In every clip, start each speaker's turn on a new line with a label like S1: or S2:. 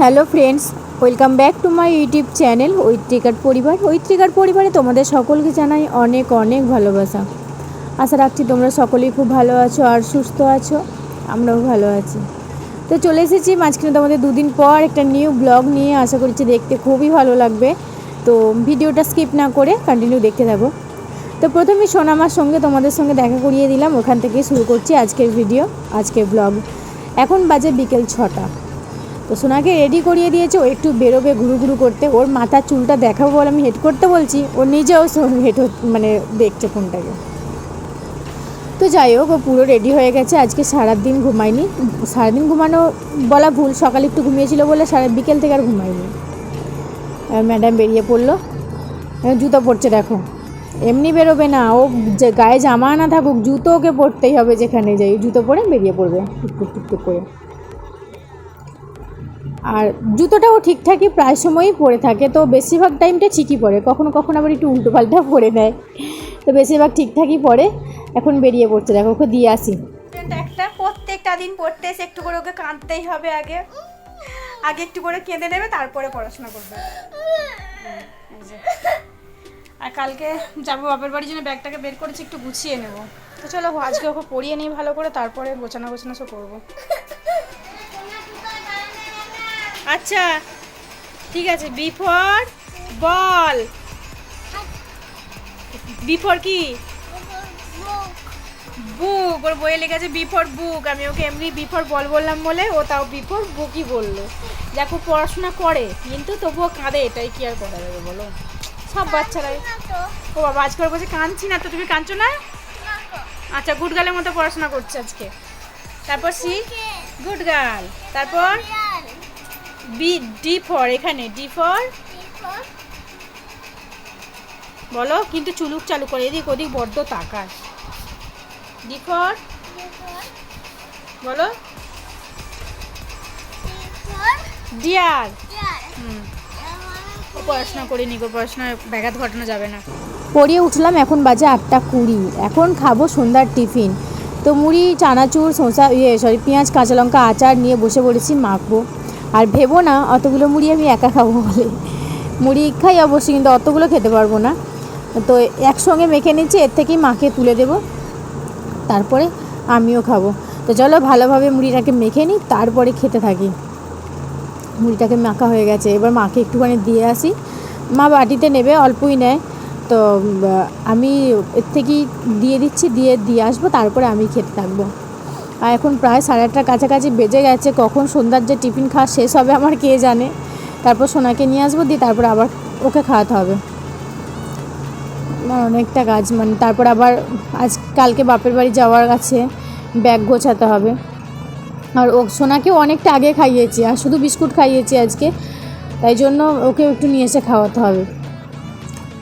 S1: Hello friends, welcome back to my YouTube channel ঐত্রিকার পরিবার। ঐত্রিকার পরিবারে তোমাদের সকলকে জানাই অনেক অনেক ভালোবাসা। আশা রাখছি তোমরা সকলেই খুব ভালো আছো আর সুস্থ আছো, আমরাও ভালো আছি। তো চলে এসেছি মাঝখানে তোমাদের দুদিন পর একটা নিউ ব্লগ নিয়ে, আশা করছি দেখতে খুবই ভালো লাগবে। তো ভিডিওটা স্কিপ না করে কন্টিনিউ দেখতে থাকো। তো প্রথমে সোনামার সঙ্গে তোমাদের সঙ্গে দেখা করিয়ে দিলাম, ওখান থেকে শুরু করছি আজকের ভিডিও, আজকের ব্লগ। এখন বাজে বিকেল ছটা। তো সোনাকে রেডি করিয়ে দিয়েছে, ও একটু বেরোবে ঘুরু ঘুরু করতে। ওর মাথার চুলটা দেখাবো বলে আমি হেড করতে বলছি, ও নিজেও হেড মানে দেখছে ফোনটাকে। তো যাই হোক, ও পুরো রেডি হয়ে গেছে, আজকে সারাদিন ঘুমায়নি। সারাদিন ঘুমানো বলা ভুল, সকালে একটু ঘুমিয়েছিল বলে সারা বিকেল থেকে আর ঘুমায়নি। ম্যাডাম বেরিয়ে পড়ল। জুতো পরছে দেখো। এমনি বেরোবে না, ও গায়ে জামা না থাকুক, জুতো ওকে পরতেই হবে যেখানে যাই, জুতো পরে বেরিয়ে পড়বে। টুকটুক টুকটুক করে। আর জুতোটাও ঠিকঠাকই প্রায় সময়ই পরে থাকে, তো বেশিরভাগ টাইমটা ঠিকই পরে। কখনো কখনো আবার একটু উল্টো পাল্টা পরে নেয়। তো বেশিরভাগ ঠিকঠাকই পরে। এখন বেরিয়ে পড়ছে, দেখো, ওকে দিয়ে আসি।
S2: একটা, প্রত্যেকটা দিন পড়তে এসে একটু করে ওকে কাঁদতেই হবে আগে। আগে একটু করে কেঁদে নেবে, তারপরে পড়াশোনা করবে। আর কালকে যাব বাপের বাড়ির জন্য, ব্যাগটাকে বের করেছি, একটু গুছিয়ে নেব। তো চলো, আজকে ওকে পড়িয়ে নিই ভালো করে, তারপরে গোছানো গোছানো সব করব। আচ্ছা ঠিক আছে B for ball. B for কি? বুক। ওর বইয়ে লেগেছে বি ফর বুক। আমি ওকে এমনি বি ফর বল বললাম বলে ও তাও বি ফর বুকই বলল। দেখো পড়াশোনা করে কিন্তু তবুও কাঁদে এটাই কি আর করা যাবে বলো? সব বাচ্চারাই। ও বাবা আজকে ওর বলছে কাঁদছি না তো তুমি কাঁদছো না? আচ্ছা গুড গার্লের মতো পড়াশোনা করছে আজকে। তারপর সি? গুড গার্ল তারপর? বি ডি ফর এখানে ডি ফর বলো, কিন্তু চুলুক চালু করে, এদিক ওদিক বড্ড তাকাস। ডি ফর বলো। ডিয়ার হুম। ও পড়াশোনা করিনি গো, পড়াশোনায় ব্যাঘাত ঘটানো যাবে না।
S1: পড়িয়ে উঠলাম, এখন বাজে আটটা কুড়ি। এখন খাব সন্ধ্যার টিফিন। তো মুড়ি, চানাচুর, শসা ইয়ে সরি পেঁয়াজ, কাঁচা লঙ্কা, আচার নিয়ে বসে পড়েছি, মাখবো। আর ভেবো না, অতগুলো মুড়ি আমি একা খাব বলে। মুড়ি খাই অবশ্যই, কিন্তু অতগুলো খেতে পারব না। তো একসঙ্গে মেখে নিচ্ছি, এর থেকেই মাকে তুলে দেবো। তারপরে আমিও খাব। তো চলো ভালোভাবে মুড়িটাকে মেখে নিই, তারপরে খেতে থাকি। মুড়িটাকে মাখা হয়ে গেছে। এবার মাকে একটুখানি দিয়ে আসি। মা বাটিতে নেবে, অল্পই নেয়। তো আমি এর থেকেই দিয়ে দিচ্ছি, দিয়ে দিয়ে আসব, তারপরে আমি খেতে থাকব। আর এখন প্রায় সাড়ে আটটার কাছাকাছি বেজে গেছে, কখন সন্ধ্যার যে টিফিন খাওয়া শেষ হবে আমার কে জানে। তারপর সোনাকে নিয়ে আসব, দিয়ে তারপর আবার ওকে খাওয়াতে হবে। আমার অনেকটা কাজ মানে তারপর আবার আজ কালকে বাপের বাড়ি যাওয়ার কাছে ব্যাগ গোছাতে হবে। আর ও, সোনাকেও অনেকটা আগে খাইয়েছি, আর শুধু বিস্কুট খাইয়েছি আজকে, তাই জন্য ওকে একটু নিয়ে এসে খাওয়াতে হবে।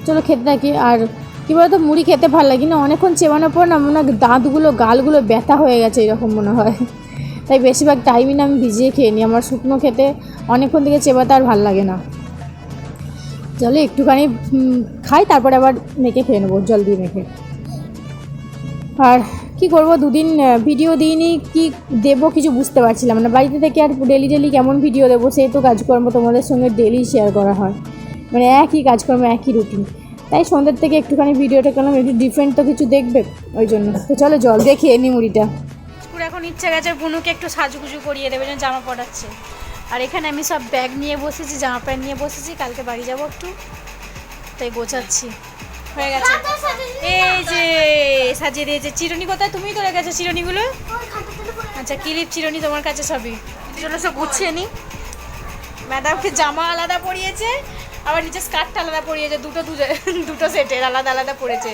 S1: চলো খেতে থাকি, আর কী বলতো, মুড়ি খেতে ভালো লাগে না। অনেকক্ষণ চেবানোর পর না মনে হয় দাঁতগুলো, গালগুলো ব্যথা হয়ে গেছে এরকম মনে হয়। তাই বেশিরভাগ টাইমই না আমি ভিজিয়ে খেয়ে নিই। আমার শুকনো খেতে অনেকক্ষণ থেকে চেবাতে আর ভালো লাগে না। চলো একটুখানি খাই, তারপরে আবার মেখে খেয়ে নেব, জল দিয়ে মেখে। আর কি করব, দুদিন ভিডিও দিইনি, কি দেবো কিছু বুঝতে পারছিলাম না। বাড়িতে থেকে আর ডেলি ডেলি কেমন ভিডিও দেবো সেই তো কাজকর্ম তোমাদের সঙ্গে ডেলি শেয়ার করা হয়। মানে একই কাজকর্ম, একই রুটিন তাই সন্ধ্যের থেকে একটুখানি ভিডিওটা করলাম, একটু ডিফারেন্ট তো কিছু দেখবে ওই জন্য। তো চলো জল খেয়ে নিই মুড়িটা।
S2: এখন ইচ্ছা গেছে বুনুকে একটু সাজুগুজু করিয়ে দেবে, যেন জামা পড়াচ্ছে আর এখানে আমি সব ব্যাগ নিয়ে বসেছি, জামা প্যান্ট নিয়ে বসেছি, কালকে বাড়ি যাব একটু। তাই গোছাচ্ছি। হয়ে গেছে। এই যে, সাজিয়ে দিয়েছে। চিরুনি কোথায়? তুমি তো রেখেছো চিরুনিগুলো? আচ্ছা কিলিপ, চিরুনি তোমার কাছে সবই। চলো সব গুছিয়ে নি। ম্যাডামকে জামা আলাদা পরিয়েছে আবার নিচে স্কার্টটা আলাদা পরিয়েছে দুটো দুটো দুটো সেটের আলাদা আলাদা পড়েছে।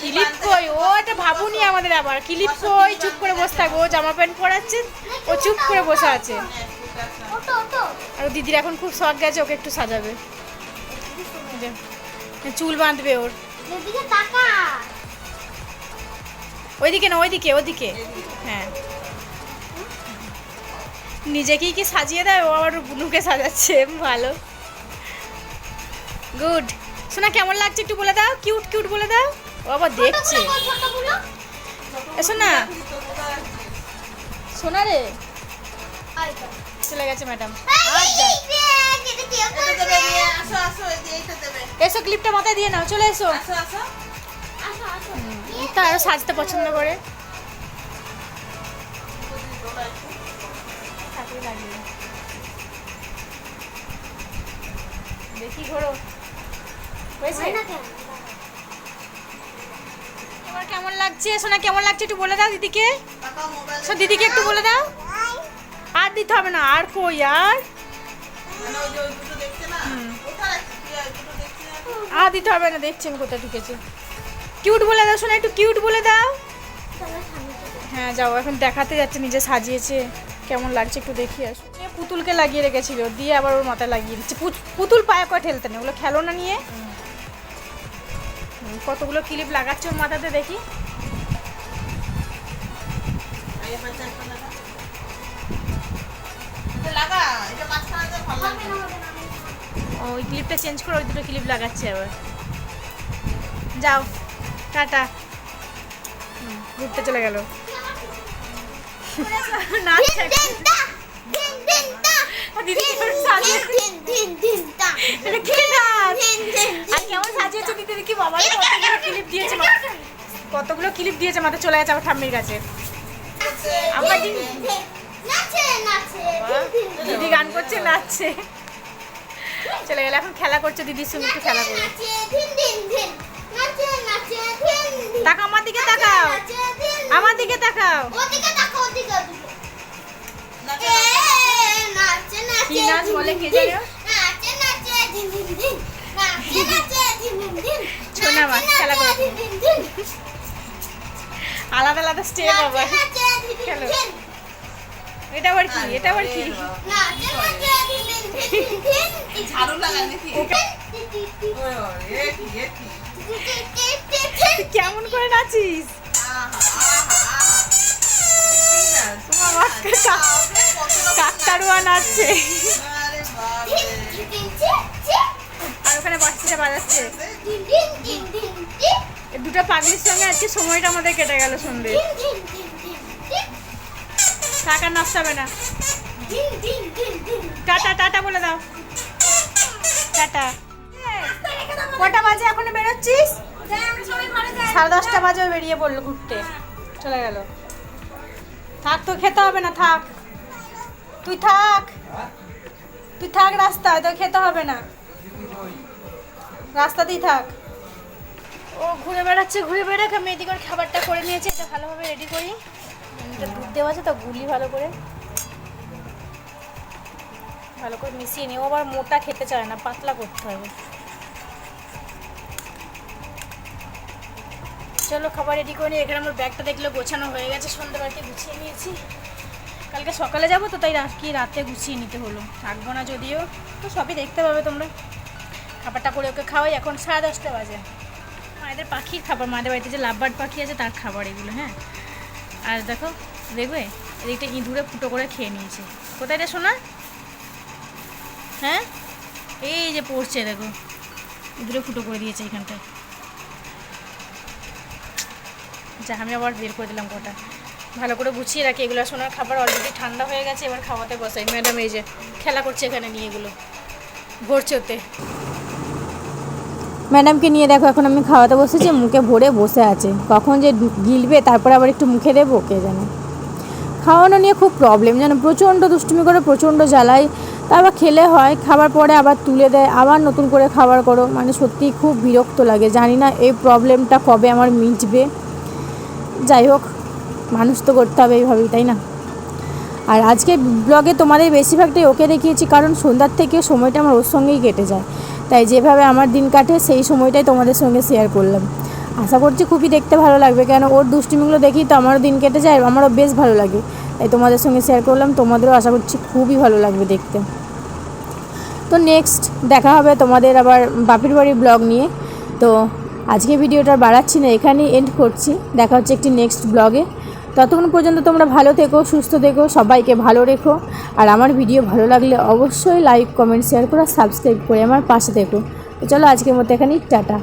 S2: ক্লিপ কই? ও এটা ভাবুনি আমাদের আবার। ক্লিপ কই? চুপ করে বসে থাকব ও জামা প্যান্ট পরাচ্ছে ও চুপ করে বসে আছে। আর দিদির এখন খুব শখ গেছে ওকে একটু সাজাবে। যে, চুল বাঁধবে ওর। ওইদিকে না ওইদিকে ওইদিকে হ্যাঁ। নিজেকেই কি সাজিয়ে দেয়? ও আবার বুনুকে সাজাচ্ছে ভালো। গুড শোনা কেমন লাগছে একটু বলে দাও? কিউট কিউট বলে দাও? ও আবার দেখছে। এসো না শোনা রে। চলে গেছে ম্যাডাম
S3: দেবে
S2: এসো ক্লিপটা মাথায় দিয়ে নাও চলে এসো। তা আরও সাজতে পছন্দ করে। দেখি ঘোরো। হয়েছে? এবার কেমন লাগছে? সোনা কেমন লাগছে একটু বলে দাও দিদিকে। শোন দিদিকে একটু বলে দাও। আর দিতে হবে না আর কই আর?
S3: মানে আর
S2: দিতে হবে না দেখছি আমি কোথায় ঢুকেছে। কিউট বলে দাও শোনা একটু কিউট বলে দাও। হ্যাঁ যাও এখন দেখাতে যাচ্ছে নিজে সাজিয়েছে। কেমন লাগছে একটু দেখি আসো পুতুলকে লাগিয়ে রেখেছিল দিয়ে আবার ওর মাথায় লাগিয়ে দিচ্ছে। পুত- পুতুল পায়ে কয় ঠেলতে নেই ওগুলো খেলো না নিয়ে কতগুলো ক্লিপ লাগাচ্ছে ওর মাথাতে দেখি ওই ক্লিপটা চেঞ্জ করে ওই দুটো ক্লিপ লাগাচ্ছে আবার। যাও টাটা। ঘুরতে চলে গেল। নাচছে দিদি কেমন সাজিয়েছে এটা কে আর কেমন সাজিয়েছে দিদি? দেখি বাবা কতগুলো ক্লিপ দিয়েছে মা- কতগুলো ক্লিপ দিয়েছে মাথায়? চলে গেছে আমার ঠাম্মির কাছে। আমরা দিদি দিদি গান করছে নাচছে। চলে গেলে এখন খেলা করছে দিদির সঙ্গে একটু খেলা তাকাও আমার দিকে তাকাও। আমার দিকে তাকাও।
S4: ওদিকে তাকাও ওদিকে
S2: কি নাচ বলে কে জানো?
S4: ধিন। নাচে নাচে ধিন ধিন ধিন নাচে নাচে ধিন ধিন ধিন
S2: শোনা মা, খেলা করো। আলাদা আলাদা স্টেপ আবার খেলো। এটা আবার কি এটা আবার কি কেমন করে নাচিস কাকতাড়ুয়া নাচছে
S3: আরে
S2: ওখানে বাচ্চাটা বাজাচ্ছে। দুটো পাগলির সঙ্গে আজকে সময়টা আমাদের কেটে গেল সন্ধে। টাকা নষ্ট হবে না। টাটা টাটা বলে দাও। টাটা। কটা বাজে এখনও বেরোচ্ছিস? সাড়ে দশটা বাজে বেরিয়ে পড়ল ঘুরতে। চলে গেল। থাক তো খেতে হবে না, থাক। তুই থাক। তুই থাক রাস্তায় তো খেতে হবে না। রাস্তাতেই থাক। ও ঘুরে বেড়াচ্ছে, ঘুরে বেড়াক, আমি এদিকে খাবারটা করে নিয়েছি, এটা ভালোভাবে রেডি করি। এটা দুধ দেওয়া আছে তো, গুলি ভালো করে। ভালো করে মিশিয়ে নিও আবার মোটা খেতে চায় না, পাতলা করতে হবে চলো খাবার রেডি করে নিই। এখানে আমার ব্যাগটা দেখলে গোছানো হয়ে গেছে, সন্ধ্যাবেলাতে গুছিয়ে নিয়েছি। কালকে সকালে যাব তো, তাই কি রাতে গুছিয়ে নিতে হলো? থাকব না যদিও, তো সবই দেখতে পাবে তোমরা। খাবারটা করে ওকে খাওয়াই, এখন সাড়ে দশটা বাজে। মায়েদের পাখির খাবার, মায়েদের বাড়িতে যে লাভবার্ড পাখি আছে, তার খাবার এগুলো হ্যাঁ? আর দেখো, দেখবে? এদিকটা ইঁদুরে ফুটো করে খেয়ে নিয়েছে। কোথায় রে শোনা হ্যাঁ? এই যে পড়ছে, দেখো। ইঁদুরে ফুটো করে দিয়েছে এখানটায়। যা, আমি আবার বের করে দিলাম কটা ভালো করে গুছিয়ে রাখি। এগুলো সোনার খাবার অলরেডি ঠান্ডা হয়ে গেছে, এবার খাওয়াতে বসাই। ম্যাডাম এই যে, খেলা করছে এখানে নিয়ে এগুলো ভরছে ওতে
S1: ম্যাডামকে নিয়ে দেখো, এখন আমি খাওয়াতে বসেছি, মুখে ভরে বসে আছে। কখন যে গিলবে, তারপর আবার একটু মুখে দেবো, কে জানে। খাওয়ানো নিয়ে খুব প্রবলেম যেন প্রচণ্ড দুষ্টুমি করে, প্রচণ্ড জ্বালায় তারপর খেলে হয়, খাবার পরে আবার তুলে দেয়, আবার নতুন করে খাবার করো। মানে সত্যিই খুব বিরক্ত লাগে, জানি না এই প্রবলেমটা কবে আমার মিটবে। যাই হোক মানুষ তো করতে হবে এইভাবেই, তাই না? আর আজকে ব্লগে তোমাদের বেশিরভাগটাই ওকে দেখিয়েছি, কারণ সন্ধ্যার থেকে সময়টা আমার ওর সঙ্গেই কেটে যায়। তাই যেভাবে আমার দিন কাটে, সেই সময়টাই তোমাদের সঙ্গে শেয়ার করলাম। আশা করছি খুবই দেখতে ভালো লাগবে, কেন ওর দুষ্টুমিগুলো দেখি তো আমারও দিন কেটে যায়, আমারও বেশ ভালো লাগে। তাই তোমাদের সঙ্গে শেয়ার করলাম, তোমাদেরও আশা করছি খুবই ভালো লাগবে দেখতে। তো নেক্সট দেখা হবে তোমাদের আবার বাপির বাড়ির ব্লগ নিয়ে। তো আজকে ভিডিওটা বাড়াচ্ছি না, এখানেই এন্ড করছি। দেখা হচ্ছে একটি নেক্সট ব্লগে ততক্ষণ পর্যন্ত তোমরা ভালো থেকো, সুস্থ থেকো, সবাইকে ভালো রেখো। আর আমার ভিডিও ভালো লাগলে অবশ্যই লাইক, কমেন্ট শেয়ার করে সাবস্ক্রাইব করে আমার পাশে থেকো। তো চলো আজকের মতো এখানেই, টাটা।